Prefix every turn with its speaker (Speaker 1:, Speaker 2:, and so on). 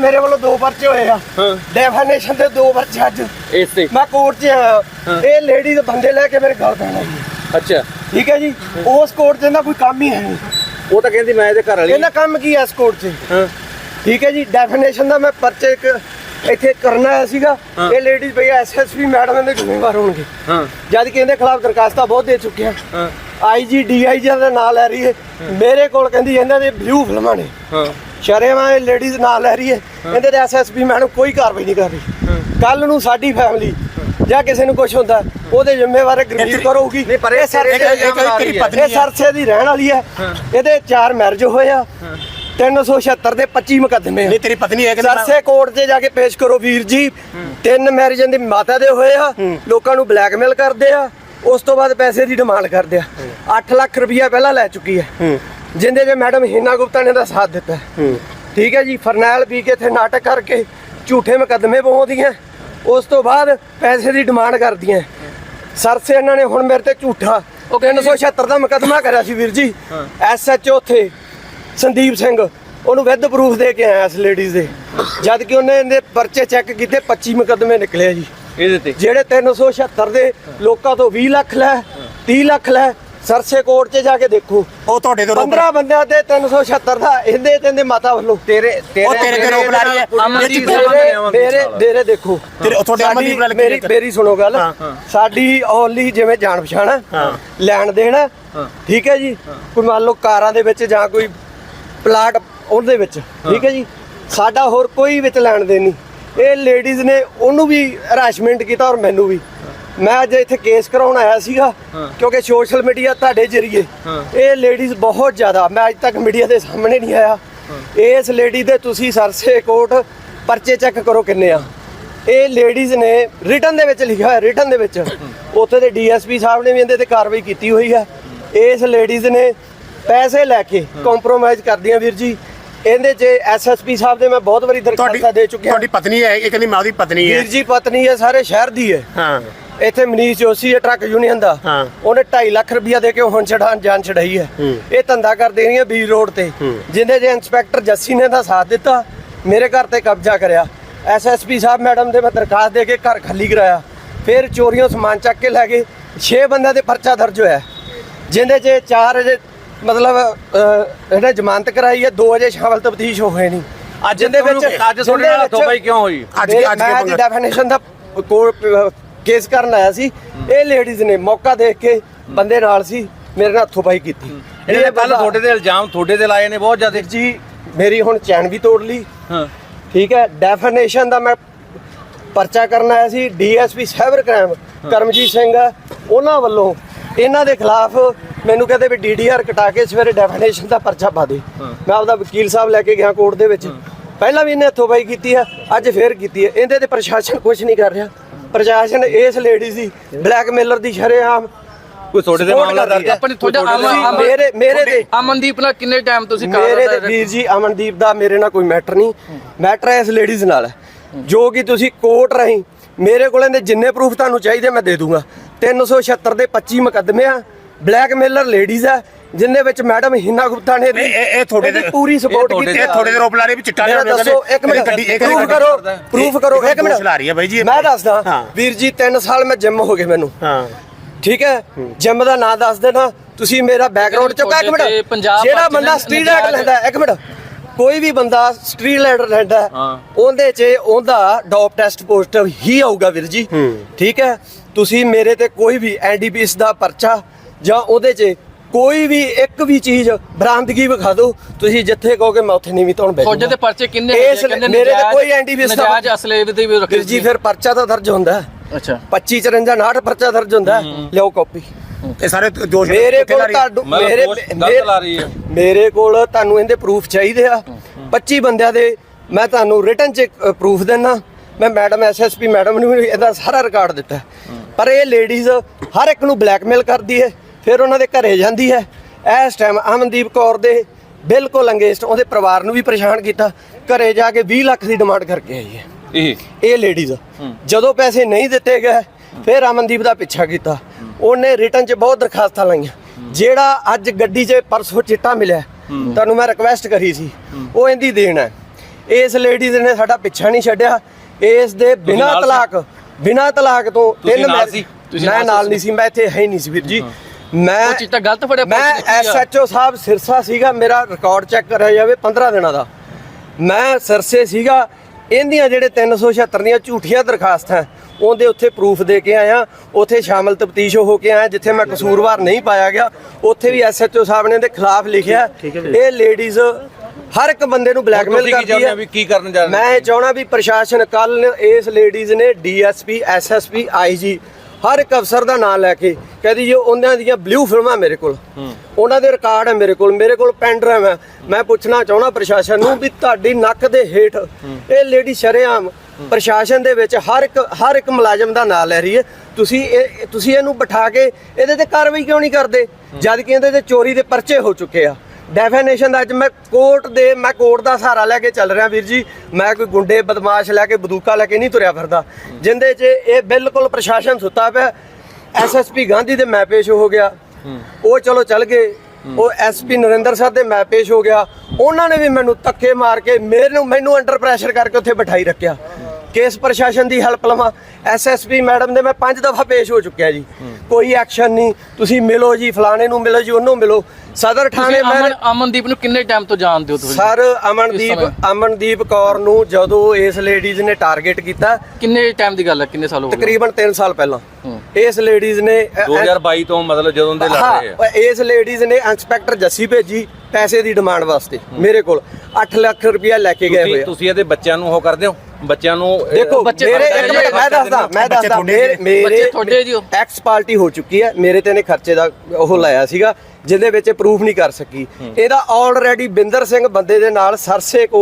Speaker 1: ਮੇਰੇ ਵੱਲੋਂ ਦੋ ਪਰਚੇ ਹੋਏ ਆ।
Speaker 2: ਹਾਂ।
Speaker 1: ਡੈਫੀਨੇਸ਼ਨ ਦੇ ਦੋ ਪਰਚੇ ਅੱਜ।
Speaker 2: ਇਸ। ਤੇ
Speaker 1: ਮੈਂ ਕੋਰਟ 'ਚ ਆਇਆ ਇਹ ਲੇਡੀ ਦੇ ਬੰਦੇ ਲੈ ਕੇ ਮੇਰੇ ਘਰ ਪੈਣਾ ਜੀ।
Speaker 2: ਅੱਛਾ।
Speaker 1: ਠੀਕ ਹੈ ਜੀ? ਉਸ ਕੋਰਟ 'ਚ ਇਹਦਾ ਕੋਈ ਕੰਮ ਹੀ ਹੈ ਨਹੀਂ।
Speaker 2: ਉਹ ਤਾਂ ਕਹਿੰਦੀ ਮੈਂ ਇਹਦੇ ਘਰ ਵਾਲੀ।
Speaker 1: ਇਹਨਾਂ ਕੰਮ ਕੀ ਹੈ ਇਸ ਕੋਰਟ 'ਚ?
Speaker 2: ਹਾਂ।
Speaker 1: ਠੀਕ ਹੈ ਜੀ? ਡੈਫੀਨੇਸ਼ਨ ਦਾ ਮੈਂ ਪਰਚੇ ਇੱਕ ਇੱਥੇ ਕਰਨਾ ਆਇਆ ਸੀਗਾ।
Speaker 2: ਹਾਂ।
Speaker 1: ਇਹ ਲੇਡੀਜ਼ ਭਈ ਐਸਐਸਪੀ ਮੈਡਮ ਇਹਦੇ ਜ਼ਿੰਮੇਵਾਰ ਹੋਣਗੇ।
Speaker 2: ਹਾਂ।
Speaker 1: ਜਦ ਕਿ ਇਹਦੇ ਖਿਲਾਫ ਦਰਖਾਸਤਾਂ ਬਹੁਤ ਦੇ ਚੁੱਕੇ ਆ।
Speaker 2: ਹਾਂ।
Speaker 1: ਆਈਜੀ ਡੀਆਈਜੀ ਦਾ ਨਾਂ ਲੈ ਰਹੀ ਹੈ। ਮੇਰੇ ਕੋਲ ਕਹਿੰਦੀ ਇਹਨਾਂ ਦੇ ਬਲੂ ਫਿਲਮਾਂ ਨੇ।
Speaker 2: ਹਾਂ।
Speaker 1: ਸ਼ਰੇਵਾਂ ਇਹ ਲੇਡੀਜ਼ ਨਾਂ ਲੈ ਰਹੀ ਹੈ। ਇਹਦੇ ਤੇ ਐਸਐਸਪੀ ਮੈਡਮ ਕੋਈ ਕਾਰਵਾਈ ਨਹੀਂ ਕਰ ਰਹੀ। ਕੱਲ ਨੂੰ ਸਾਡੀ ਫੈਮਿਲੀ ਜਾਂ ਕਿਸੇ ਨੂੰ ਕੁਝ ਹੁੰਦਾ ਉਹਦੇ ਜ਼ਿੰਮੇਵਾਰ ਗਰੀਬ ਕਰੋਗੀ
Speaker 2: ਨਹੀਂ, ਪਰ ਇਹ
Speaker 1: ਸਰਸੇ ਦੀ ਰਹਿਣ ਵਾਲੀ ਹੈ। ਇਹਦੇ ਚਾਰ ਮੈਰਿਜ ਹੋਏ ਆ। 376 ਦੇ 25 ਮੁਕੱਦਮੇ
Speaker 3: ਨਹੀਂ ਤੇਰੀ ਪਤਨੀ ਹੈ ਕਿ
Speaker 1: ਸਰਸੇ ਕੋਰਟ 'ਚ ਜਾ ਕੇ ਪੇਸ਼ ਕਰੋ ਵੀਰ ਜੀ। ਤਿੰਨ ਮੈਰਿਜਾਂ ਦੀ ਮਾਤਾ ਦੇ ਹੋਏ ਆ। ਲੋਕਾਂ ਨੂੰ ਬਲੈਕਮੇਲ ਕਰਦੇ ਆ। ਉਸ ਤੋਂ ਬਾਅਦ ਪੈਸੇ ਦੀ ਡਿਮਾਂਡ ਕਰਦੇ ਆ। 8 ਲੱਖ ਰੁਪਇਆ ਪਹਿਲਾਂ ਲੈ ਚੁੱਕੀ ਹੈ। ਜਿੰਦੇ ਜੇ ਮੈਡਮ ਹੀਨਾ ਗੁਪਤਾ ਨੇ ਦਾ ਸਾਥ ਦਿੱਤਾ। ਠੀਕ ਹੈ ਜੀ ਫਰਨੈਲ ਪੀ ਕੇ ਇੱਥੇ ਨਾਟਕ ਕਰਕੇ ਝੂਠੇ ਮੁਕੱਦਮੇ ਪਵਾਉਂਦੀਆਂ ਉਸ ਤੋਂ ਬਾਅਦ ਪੈਸੇ ਦੀ ਡਿਮਾਂਡ ਕਰਦੀਆਂ ਸਰਸੇ ਇਹਨਾਂ ਨੇ ਹੁਣ ਮੇਰੇ ਤੇ ਝੂਠਾ 376 ਦਾ ਮੁਕੱਦਮਾ ਕਰਿਆ ਸੀ ਵੀਰ ਜੀ। ਐਸਐਚਓ ਉੱਥੇ ਸੰਦੀਪ ਸਿੰਘ ਉਹਨੂੰ ਵਿਦ ਪ੍ਰੂਫ ਦੇ ਕੇ ਆਇਆ ਇਸ ਲੇਡੀਜ਼ ਦੇ। ਜਦ ਕਿ ਉਹਨੇ ਇਹਦੇ ਪਰਚੇ ਚੈੱਕ ਕੀਤੇ 25 ਮੁਕੱਦਮੇ ਨਿਕਲੇ ਜੀ।
Speaker 2: ਇਹਦੇ ਤੇ।
Speaker 1: ਜਿਹੜੇ 376 ਦੇ ਲੋਕਾਂ ਤੋਂ 20 ਲੱਖ ਲੈ 30 ਲੱਖ ਲੈ ਸਰਸੇ ਕੋਰਟ 'ਚ ਜਾ ਕੇ ਦੇਖੋ।
Speaker 3: ਉਹ ਤੁਹਾਡੇ ਤੋਂ ਰੋਕ
Speaker 1: 15 ਬੰਦਿਆਂ ਤੇ 376 ਦਾ ਇਹਦੇ ਤੇ ਇਹਦੇ ਮਾਤਾ ਵੱਲੋਂ।
Speaker 2: ਤੇਰੇ
Speaker 3: ਉਹ ਤੇਰੇ ਤੇ ਰੋਕ ਲਾ ਰਹੀ ਹੈ।
Speaker 2: ਅਮਨਦੀਪ
Speaker 3: ਮੇਰੇ-
Speaker 1: ਮੇਰੇ ਦੇਖੋ।
Speaker 3: ਤੇਰੇ- ਤੁਹਾਡੇ ਅਮਨਦੀਪ ਨਾਲ
Speaker 1: ਮੇਰੀ? ਮੇਰੀ ਸੁਣੋ ਗੱਲ। ਸਾਡੀ ਓਨਲੀ ਜਿਵੇਂ ਜਾਣ ਪਛਾਣ। ਲੈਣ ਦੇਣ ਹੈ, ਠੀਕ ਹੈ ਜੀ? ਕੋਈ ਮੰਨ ਲਓ ਕਾਰਾਂ ਦੇ ਵਿੱਚ ਜਾਂ ਕੋਈ ਪਲਾਟ ਉਹਦੇ ਵਿੱਚ। ਠੀਕ ਹੈ ਜੀ? ਸਾਡਾ ਹੋਰ ਕੋਈ ਵਿੱਚ ਲੈਣ ਦੇਣ ਨਹੀਂ। ਇਹ ਲੇਡੀਜ਼ ਨੇ ਉਹਨੂੰ ਵੀ ਹਰਾਸਮੈਂਟ ਕੀਤਾ ਔਰ ਮੈਨੂੰ ਵੀ। ਮੈਂ ਅੱਜ ਇੱਥੇ ਕੇਸ ਕਰਾਉਣ ਆਇਆ ਸੀਗਾ ਕਿਉਂਕਿ ਸੋਸ਼ਲ ਮੀਡੀਆ ਤੁਹਾਡੇ ਜਰੀਏ। ਇਹ ਲੇਡੀਜ਼ ਬਹੁਤ ਜ਼ਿਆਦਾ ਮੈਂ ਅੱਜ ਤੱਕ ਮੀਡੀਆ ਦੇ ਸਾਹਮਣੇ ਨਹੀਂ ਆਇਆ। ਇਸ ਲੇਡੀ ਦੇ ਤੁਸੀਂ ਸਰਸੇ ਕੋਰਟ ਪਰਚੇ ਚੈੱਕ ਕਰੋ ਕਿੰਨੇ ਆ। ਇਹ ਲੇਡੀਜ਼ ਨੇ ਰਿਟਨ ਦੇ ਵਿੱਚ ਲਿਖਿਆ ਹੋਇਆ ਰਿਟਨ ਦੇ ਵਿੱਚ। ਉੱਥੇ ਦੇ ਡੀਐਸਪੀ ਸਾਹਿਬ ਨੇ ਵੀ ਇਹਦੇ ਤੇ ਕਾਰਵਾਈ ਕੀਤੀ ਹੋਈ ਹੈ। ਇਸ ਲੇਡੀਜ਼ ਨੇ ਪੈਸੇ ਲੈ ਕੇ ਕੰਪਰੋਮਾਈਜ਼ ਕਰਦੀਆਂ ਵੀਰ ਜੀ। ਇਹਦੇ 'ਚ ਐਸਐਸਪੀ ਸਾਹਿਬ ਦੇ ਮੈਂ ਬਹੁਤ ਵਾਰੀ ਦਰਖਾਸਤਾਂ ਦੇ ਚੁੱਕਿਆ।
Speaker 3: ਤੁਹਾਡੀ ਪਤਨੀ ਹੈ ਇਹ ਕਹਿੰਦੀ ਮੈਂ ਉਹਦੀ ਪਤਨੀ ਹੈ।
Speaker 1: ਵੀਰ ਜੀ ਪਤਨੀ ਹੈ ਸਾਰੇ ਸ਼ਹਿਰ ਦੀ ਹੈ।
Speaker 3: ਹਾਂ।
Speaker 1: ਇੱਥੇ ਮਨੀਸ਼ ਜੋਸ਼ੀ ਹੈ ਟਰੱਕ ਯੂਨੀਅਨ ਦਾ।
Speaker 3: ਹਾਂ।
Speaker 1: ਉਹਨੇ 2.5 ਲੱਖ ਰੁਪਇਆ ਦੇ ਕੇ ਹੁਣ ਛਡਾਣ ਜਾਨ ਛਡਾਈ ਹੈ। ਇਹ ਧੰਦਾ ਕਰਦੇ ਰਹੀਆਂ ਬੀਰ ਰੋਡ ਤੇ। ਜਿੰਦੇ ਜੇ ਇੰਸਪੈਕਟਰ ਜੱਸੀ ਨੇ ਦਾ ਸਾਥ ਦਿੱਤਾ। ਮੇਰੇ ਘਰ ਤੇ ਕਬਜ਼ਾ ਕਰਿਆ। ਐਸਐਸਪੀ ਸਾਹਿਬ ਮੈਡਮ ਦੇ ਮੈਂ ਦਰਖਾਸਤ ਦੇ ਕੇ ਘਰ ਖਾਲੀ ਕਰਾਇਆ। ਫਿਰ ਚੋਰੀਆਂ ਸਮਾਨ ਚੱਕ ਕੇ ਲੈ ਗਏ। 6 ਬੰਦਿਆਂ ਦੇ ਪਰਚਾ ਦਰਜ ਹੋਇਆ। ਜਿੰਦੇ 'ਚ ਚਾਰ ਅਜੇ ਮਤਲਬ ਅਹ, ਇਹਨੇ ਜ਼ਮਾਨਤ ਕਰਾਈ ਹੈ ਦੋ ਅਜੇ ਸ਼ਾਮਲ ਤਫਤੀਸ਼ ਹੋਏ ਨਹੀਂ।
Speaker 2: ਅੱਜ
Speaker 1: ਜਿਹਦੇ ਵਿੱਚ-
Speaker 2: ਅੱਜ ਤੁਹਾਡੇ ਨਾਲ ਪਾਈ ਕਿਉਂ ਹੋਈ?
Speaker 3: ਅੱਜ
Speaker 1: ਮੈਂ-
Speaker 3: ਅੱਜ
Speaker 1: ਮੈਂ ਅੱਜ
Speaker 3: ਪੰਗਾ?
Speaker 1: ਡੈਫੀਨੇਸ਼ਨ ਦਾ ਕੋਰਟ ਕੇਸ ਕਰਨ ਆਇਆ ਸੀ। ਇਹ ਲੇਡੀਜ਼ ਨੇ ਮੌਕਾ ਦੇਖ ਕੇ ਬੰਦੇ ਨਾਲ ਸੀ ਮੇਰੇ ਨਾਲ ਹੱਥੋਂ ਪਾਈ ਕੀਤੀ।
Speaker 2: ਇਹਨੇ ਕੱਲ
Speaker 1: ਬੰਦਾ-
Speaker 2: ਤੁਹਾਡੇ ਤੇ ਇਲਜ਼ਾਮ ਤੁਹਾਡੇ ਤੇ ਲਾਏ ਨੇ ਬਹੁਤ ਜ਼ਿਆਦਾ।
Speaker 1: ਜੀ ਮੇਰੀ ਹੁਣ ਚੈਨ ਵੀ ਤੋੜ ਲਈ।
Speaker 2: ਹਾਂ।
Speaker 1: ਠੀਕ ਹੈ ਡੈਫੀਨੇਸ਼ਨ ਦਾ ਮੈਂ ਪਰਚਾ ਕਰਨ ਆਇਆ ਸੀ DSP cyber crime Karamjit Singh ਉਹਨਾਂ ਵੱਲੋਂ ਇਹਨਾਂ ਦੇ ਖਿਲਾਫ ਮੈਨੂੰ ਕਹਿੰਦੇ ਵੀ ਡੀਡੀਆਰ ਕਟਾ ਕੇ ਸਵੇਰੇ ਡੈਫੀਨੇਸ਼ਨ ਦਾ ਪਰਚਾ ਪਾ ਦੇ। ਮੈਂ ਆਪਦਾ ਵਕੀਲ ਸਾਹਿਬ ਲੈ ਕੇ ਗਿਆ ਕੋਰਟ ਦੇ ਵਿੱਚ। ਪਹਿਲਾਂ ਵੀ ਇਹਨੇ ਹੱਥੋਂ ਪਾਈ ਕੀਤੀ ਹੈ ਅੱਜ ਫੇਰ ਕੀਤੀ ਹੈ ਇਹਦੇ ਤੇ ਪ੍ਰਸ਼ਾਸਨ ਕੁਝ ਨਹੀਂ ਕਰ ਰਿਹਾ। ਪ੍ਰਸ਼ਾਸਨ ਇਸ ਲੇਡੀ ਦੀ ਬਲੈਕਮੇਲਰ ਦੀ ਸ਼ਰੇਆਮ
Speaker 2: ਕੋਈ ਤੁਹਾਡੇ ਤੇ ਮਾਮਲਾ
Speaker 1: ਕਰਦੀ
Speaker 2: ਦਰਜ
Speaker 1: ਹੈ।
Speaker 4: ਆਪਣੀ ਤੁਹਾਡਾ
Speaker 2: ਤੇ
Speaker 1: ਮੇਰੇ ਮੇਰੇ ਦੇ
Speaker 4: ਅਮਨਦੀਪ ਨਾਲ ਕਿੰਨੇ ਟਾਈਮ ਤੁਸੀਂ
Speaker 1: ਮੇਰੇ
Speaker 4: ਕਰ
Speaker 1: ਤੇ ਵੀਰ ਜੀ ਅਮਨਦੀਪ ਦਾ ਮੇਰੇ ਨਾਲ ਕੋਈ ਮੈਟਰ ਨਹੀਂ। ਮੈਟਰ ਇਸ ਲੇਡੀਜ਼ ਨਾਲ। ਹੈ। ਜੋ ਕਿ ਤੁਸੀਂ ਕੋਰਟ ਰਾਹੀਂ ਮੇਰੇ ਕੋਲ ਇਹਦੇ ਜਿੰਨੇ ਪ੍ਰੂਫ ਤੁਹਾਨੂੰ ਚਾਹੀਦੇ ਮੈਂ ਦੇ ਦੂੰਗਾ। 376 ਦੇ 25 ਮੁਕੱਦਮੇ ਆ। ਬਲੈਕਮੇਲਰ ਲੇਡੀਜ਼ ਆ ਜਿੰਨੇ ਵਿੱਚ ਮੈਡਮ ਹਿਨਾ ਗੁਪਤਾ ਨੇ
Speaker 3: ਇਹ- ਤੁਹਾਡੇ ਤੇ-
Speaker 1: ਪੂਰੀ ਸਪੋਰਟ
Speaker 2: ਤੁਹਾਡੇ
Speaker 1: ਕੀਤੀ
Speaker 3: ਇਹ ਥੋੜੇ ਦੇ ਰੋਪ ਲਾ ਰਹੇ ਵੀ ਚਿੱਟਾ ਲਿਆਉਣਾ
Speaker 1: ਦੱਸੋ ਇੱਕ ਮਿੰਟ ਪ੍ਰੂਫ ਕਰੋ। ਪ੍ਰੂਫ ਕਰੋ ਇੱਕ ਮਿੰਟ।
Speaker 3: ਦੋਸ਼ ਲਾ ਰਹੀ ਹੈ ਬਾਈ ਜੀ।
Speaker 1: ਮੈਂ ਦੱਸਦਾ। ਵੀਰ ਜੀ 3 ਸਾਲ ਮੈਂ ਜਿਮ ਹੋ ਗਏ ਮੈਨੂੰ।
Speaker 3: ਹਾਂ।
Speaker 1: ਠੀਕ ਹੈ? ਜਿਮ ਦਾ ਨਾਂ ਦੱਸ ਦੇਣਾ। ਤੁਸੀਂ ਮੇਰਾ ਬੈਕਗ੍ਰਾਉਂਡ ਚੁੱਕਾ ਇੱਕ
Speaker 4: ਤੁਹਾਡੇ
Speaker 1: ਮਿੰਟ ਜਿਹੜਾ ਬੰਦਾ ਸਟਰੀਟ ਲਾਈਟ ਲੈਂਦਾ ਇੱਕ ਮਿੰਟ। ਕੋਈ ਵੀ ਬੰਦਾ ਸਟਰੀਟ ਲਾਈਟ ਲੈਂਦਾ। ਉਹਦੇ 'ਚ ਉਹਦਾ ਡੋਪ ਟੈਸਟ ਪੋਜ਼ਿਟਿਵ ਹੀ ਆਊਗਾ ਵੀਰ ਜੀ। ਠੀਕ ਹੈ? ਤੁਸੀਂ ਮੇਰੇ ਤੇ ਕੋਈ ਵੀ ਐਨਡੀਪੀਐਸ ਦਾ ਪਰਚਾ ਜਾਂ ਉਹਦੇ 'ਚ ਕੋਈ ਵੀ ਇੱਕ ਵੀ ਚੀਜ਼ ਬਰਾਮਦਗੀ ਵਿਖਾ ਦਿਓ ਤੁਸੀਂ ਜਿੱਥੇ ਕਹੋਗੇ ਮੈਂ ਉੱਥੇ ਨਹੀਂ ਵੀ ਤੁਹਾਨੂੰ
Speaker 4: ਤੁਹਾਡੇ ਤੇ ਪਰਚੇ ਕਿੰਨੇ
Speaker 1: ਇਸ ਮੇਰੇ ਤੇ ਕੋਈ ਐਨਡੀਪੀਐਸ ਦਾ
Speaker 4: ਨਜਾਇਜ਼ ਅਸਲੇ ਦੇ ਵੀ ਰੱਖੇ
Speaker 1: ਜੀ ਫਿਰ ਪਰਚਾ ਤਾਂ ਦਰਜ ਹੁੰਦਾ ਹੈ।
Speaker 4: ਅੱਛਾ।
Speaker 1: 25 54 59 ਪਰਚਾ ਦਰਜ ਹੁੰਦਾ ਹੈ। ਲਿਆਓ ਕਾਪੀ।
Speaker 3: ਇਹ ਸਾਰੇ ਦੋਸ਼
Speaker 1: ਮੇਰੇ ਕੋਲ? ਤੁਹਾਨੂੰ ਮੇਰੇ
Speaker 2: ਦੋਸ਼ ਗਲਤ ਲਾ ਰਹੀ ਹੈ।
Speaker 1: ਮੇਰੇ ਕੋਲ ਤੁਹਾਨੂੰ ਇਹਦੇ ਪ੍ਰੂਫ ਚਾਹੀਦੇ ਆ। 25 ਬੰਦਿਆਂ ਦੇ ਮੈਂ ਤੁਹਾਨੂੰ ਰਿਟਨ ਚ ਪ੍ਰੂਫ ਦੇਣਾ ਮੈਂ ਮੈਡਮ ਐਸਐਸਪੀ ਮੈਡਮ ਨੂੰ ਵੀ ਇਹਦਾ ਸਾਰਾ ਰਿਕਾਰਡ ਦਿੱਤਾ ਹੈ। ਪਰ ਇਹ ਲੇਡੀਜ਼ ਹਰ ਇੱਕ ਨੂੰ ਬਲੈਕਮੇਲ ਕਰਦੀ ਹੈ ਫਿਰ ਉਹਨਾਂ ਦੇ ਘਰੇ ਜਾਂਦੀ ਹੈ। ਇਸ ਟਾਈਮ ਅਮਨਦੀਪ ਕੌਰ ਦੇ ਬਿਲਕੁਲ ਅੰਗੇਸਟ ਉਹਦੇ ਪਰਿਵਾਰ ਨੂੰ ਵੀ ਪਰੇਸ਼ਾਨ ਕੀਤਾ। ਘਰੇ ਜਾ ਕੇ 20 ਲੱਖ ਦੀ ਡਿਮਾਂਡ ਕਰਕੇ ਆਈ ਹੈ।
Speaker 2: ਇਹ?
Speaker 1: ਇਹ ਲੇਡੀਜ਼ ਜਦੋਂ ਪੈਸੇ ਨਹੀਂ ਦਿੱਤੇ ਗਏ ਫਿਰ ਅਮਨਦੀਪ ਦਾ ਪਿੱਛਾ ਕੀਤਾ। ਉਹਨੇ ਰਿਟਰਨ 'ਚ ਬਹੁਤ ਦਰਖਾਸਤਾਂ ਲਾਈਆਂ। ਜਿਹੜਾ ਅੱਜ ਗੱਡੀ 'ਚ ਪਰਸੋਂ ਚਿੱਟਾ ਮਿਲਿਆ ਤੁਹਾਨੂੰ ਮੈਂ ਰਿਕਵੈਸਟ ਕਰੀ ਸੀ। ਉਹ ਇਹਦੀ ਦੇਣ ਹੈ। ਇਸ ਲੇਡੀਜ਼ ਨੇ ਸਾਡਾ ਪਿੱਛਾ ਨਹੀਂ ਛੱਡਿਆ। ਇਸ ਦੇ ਬਿਨਾਂ? ਤਲਾਕ ਬਿਨਾਂ ਤਲਾਕ ਤੋਂ ਤਿੰਨ ਮੈਰਿਜ ਮੈਂ
Speaker 4: ਨਾਲ?
Speaker 1: ਨਹੀਂ ਸੀ ਮੈਂ ਇੱਥੇ ਹੈ ਨਹੀਂ ਸੀ ਵੀਰ ਜੀ। ਮੈਂ
Speaker 4: ਉਹ ਚੀਜ਼ ਤਾਂ ਗਲਤ ਫੜਿਆ
Speaker 1: ਮੈਂ? ਐਸਐਚਓ ਸਾਹਿਬ ਸਿਰਸਾ ਸੀਗਾ ਮੇਰਾ ਰਿਕਾਰਡ ਚੈੱਕ ਕਰਿਆ ਜਾਵੇ 15 ਦਿਨਾਂ ਦਾ। ਮੈਂ ਸਿਰਸੇ ਸੀਗਾ ਇਹਦੀਆਂ ਜਿਹੜੇ 376 ਦੀਆਂ ਝੂਠੀਆਂ ਦਰਖਾਸਤਾਂ ਉਹਦੇ ਉੱਥੇ ਪ੍ਰੂਫ ਦੇ ਕੇ ਆਇਆ ਉੱਥੇ ਸ਼ਾਮਲ ਤਫਤੀਸ਼ ਹੋ ਕੇ ਆਇਆ ਜਿੱਥੇ ਮੈਂ ਕਸੂਰਵਾਰ ਨਹੀਂ ਪਾਇਆ ਗਿਆ ਉੱਥੇ ਵੀ ਐਸਐਚਓ ਸਾਹਿਬ ਨੇ ਇਹਦੇ ਖਿਲਾਫ ਲਿਖਿਆ। ਇਹ ਲੇਡੀਜ਼ ਹਰ ਇੱਕ ਬੰਦੇ ਨੂੰ ਬਲੈਕਮੇਲ ਕਰਦੀ ਹੋ
Speaker 2: ਵੀ ਕੀ ਕਰਨ ਜਾ ਰਹੇ
Speaker 1: ਮੈਂ ਇਹ ਚਾਹਣਾ ਵੀ ਪ੍ਰਸ਼ਾਸਨ ਕੱਲ ਇਸ ਲੇਡੀਜ਼ ਨੇ ਡੀਐਸਪੀ ਐਸਐਸਪੀ ਆਈਜੀ ਹਰ ਇੱਕ ਅਫਸਰ ਦਾ ਨਾਮ ਲੈ ਕੇ ਕਹਿੰਦੀ ਜੀ ਉਹਨਾਂ ਦੀਆਂ ਬਲੂ ਫਿਲਮਾਂ ਮੇਰੇ ਕੋਲ। ਉਹਨਾਂ ਦੇ ਰਿਕਾਰਡ ਹੈ ਮੇਰੇ ਕੋਲ ਮੇਰੇ ਕੋਲ ਪੈਨ ਡਰਾਈਵ ਹੈ। ਮੈਂ ਪੁੱਛਣਾ ਚਾਹਣਾ ਪ੍ਰਸ਼ਾਸਨ ਨੂੰ ਵੀ ਤੁਹਾਡੀ ਨੱਕ ਦੇ ਹੇਠ ਇਹ ਲੇਡੀ ਸ਼ਰੇਆਮ ਪ੍ਰਸ਼ਾਸਨ ਦੇ ਵਿੱਚ ਹਰ ਇੱਕ ਹਰ ਇੱਕ ਮੁਲਾਜ਼ਮ ਦਾ ਨਾਮ ਲੈ ਰਹੀ ਹੈ। ਤੁਸੀਂ ਇਹ ਤੁਸੀਂ ਇਹਨੂੰ ਬਿਠਾ ਕੇ ਇਹਦੇ ਤੇ ਕਾਰਵਾਈ ਕਿਉਂ ਨਹੀਂ ਕਰਦੇ? ਜਦ ਕਿ ਇਹਦੇ ਤੇ ਚੋਰੀ ਦੇ ਪਰਚੇ ਹੋ ਚੁੱਕੇ ਆ। ਡੈਫੀਨੇਸ਼ਨ ਦਾ ਅੱਜ ਮੈਂ ਕੋਰਟ ਦੇ, ਮੈਂ ਕੋਰਟ ਦਾ ਸਹਾਰਾ ਲੈ ਕੇ ਚੱਲ ਰਿਹਾ ਵੀਰ ਜੀ। ਮੈਂ ਕੋਈ ਗੁੰਡੇ, ਬਦਮਾਸ਼ ਲੈ ਕੇ, ਬਦੂਕਾ ਲੈ ਕੇ ਨਹੀਂ ਤੁਰਿਆ ਫਿਰਦਾ। ਜਿੰਦੇ 'ਚ ਇਹ ਬਿਲਕੁਲ ਪ੍ਰਸ਼ਾਸਨ ਸੁੱਤਾ ਪਿਆ। ਐਸਐਸਪੀ ਗਾਂਧੀ ਦੇ ਮੈਂ ਪੇਸ਼ ਹੋ ਗਿਆ। ਉਹ ਚਲੋ ਚੱਲ ਗਏ। ਉਹ ਐਸਪੀ ਨਰਿੰਦਰ ਸਾਹਿਬ ਦੇ ਮੈਂ ਪੇਸ਼ ਹੋ ਗਿਆ। ਉਹਨਾਂ ਨੇ ਵੀ ਮੈਨੂੰ ਧੱਕੇ ਮਾਰ ਕੇ ਮੈਨੂੰ ਮੈਨੂੰ ਅੰਡਰ ਪ੍ਰੈਸ਼ਰ ਕਰਕੇ ਉੱਥੇ ਬਿਠਾਈ ਰੱਖਿਆ। ਕੇਸ ਪ੍ਰਸ਼ਾਸਨ ਦੀ ਹੈਲਪ ਲਵਾਂ। ਐਸਐਸਪੀ ਮੈਡਮ ਦੇ ਮੈਂ ਪੰਜ ਦਫਾ ਪੇਸ਼ ਹੋ ਚੁੱਕਿਆ ਜੀ। ਕੋਈ ਐਕਸ਼ਨ ਨਹੀਂ। ਤੁਸੀਂ ਮਿਲੋ ਜੀ ਫਲਾਣੇ ਨੂੰ ਮਿਲੋ ਜੀ ਉਹਨੂੰ ਮਿਲੋ। ਸਦਰ ਥਾਣੇ ਮੈਂ
Speaker 4: ਅਮਨ ਅਮਨਦੀਪ ਨੂੰ ਕਿੰਨੇ ਟਾਈਮ ਤੋਂ ਜਾਣਦੇ ਹੋ ਤੁਸੀਂ?
Speaker 1: ਸਰ ਅਮਨਦੀਪ? ਅਮਨਦੀਪ ਕੌਰ ਨੂੰ ਜਦੋਂ ਇਸ ਲੇਡੀਜ਼ ਨੇ ਟਾਰਗੇਟ ਕੀਤਾ
Speaker 4: ਕਿੰਨੇ ਟਾਈਮ ਦੀ ਗੱਲ ਹੈ? ਕਿੰਨੇ ਸਾਲ ਹੋ ਗਏ?
Speaker 1: ਤਕਰੀਬਨ 3 ਸਾਲ ਪਹਿਲਾਂ। ਇਸ ਲੇਡੀਜ਼ ਨੇ ਅ- ਅ-
Speaker 2: 2022 ਤੋਂ ਮਤਲਬ ਜਦੋਂ ਦੇ ਲੜ ਰਹੇ ਆ।
Speaker 1: ਇਸ ਲੇਡੀਜ਼ ਨੇ ਇੰਸਪੈਕਟਰ ਜੱਸੀ ਭੇਜੀ। ਪੈਸੇ ਦੀ ਡਿਮਾਂਡ ਵਾਸਤੇ ਮੇਰੇ ਕੋਲ 8 ਲੱਖ ਰੁਪਇਆ ਲੈ ਕੇ ਗਏ ਹੋਏ
Speaker 2: ਤੁਸੀਂ
Speaker 1: ਆ।
Speaker 2: ਤੁਸੀਂ ਇਹਦੇ ਬੱਚਿਆਂ ਨੂੰ ਉਹ ਕਰਦੇ ਹੋ? ਬੱਚਿਆਂ ਨੂੰ ਇਹ-
Speaker 1: ਦੇਖੋ
Speaker 4: ਬੱਚੇ
Speaker 1: ਮੇਰੇ ਇੱਕ ਮਿੰਟ ਮੈਂ ਦੱਸਦਾ ਮੈਂ ਦੱਸਦਾ ਮੇਰੇ
Speaker 3: ਜੀ।
Speaker 1: ਮੇਰੇ
Speaker 4: ਬੱਚੇ ਤੁਹਾਡੇ ਜੀ ਉਹ।
Speaker 1: ਐਕਸ ਪਾਰਟੀ ਹੋ ਚੁੱਕੀ ਹੈ ਮੇਰੇ ਤੇ ਨੇ ਖਰਚੇ ਦਾ ਉਹ ਲਾਇਆ ਸੀਗਾ ਜਿਹਦੇ ਵਿੱਚ ਪ੍ਰੂਫ ਨਹੀਂ ਕਰ ਸਕੀ। ਇਹਦਾ ਆਲਰੇਡੀ ਬਿੰਦਰ ਸਿੰਘ ਬੰਦੇ ਦੇ ਨਾਲ ਸਰਸੇ ਕੋਲ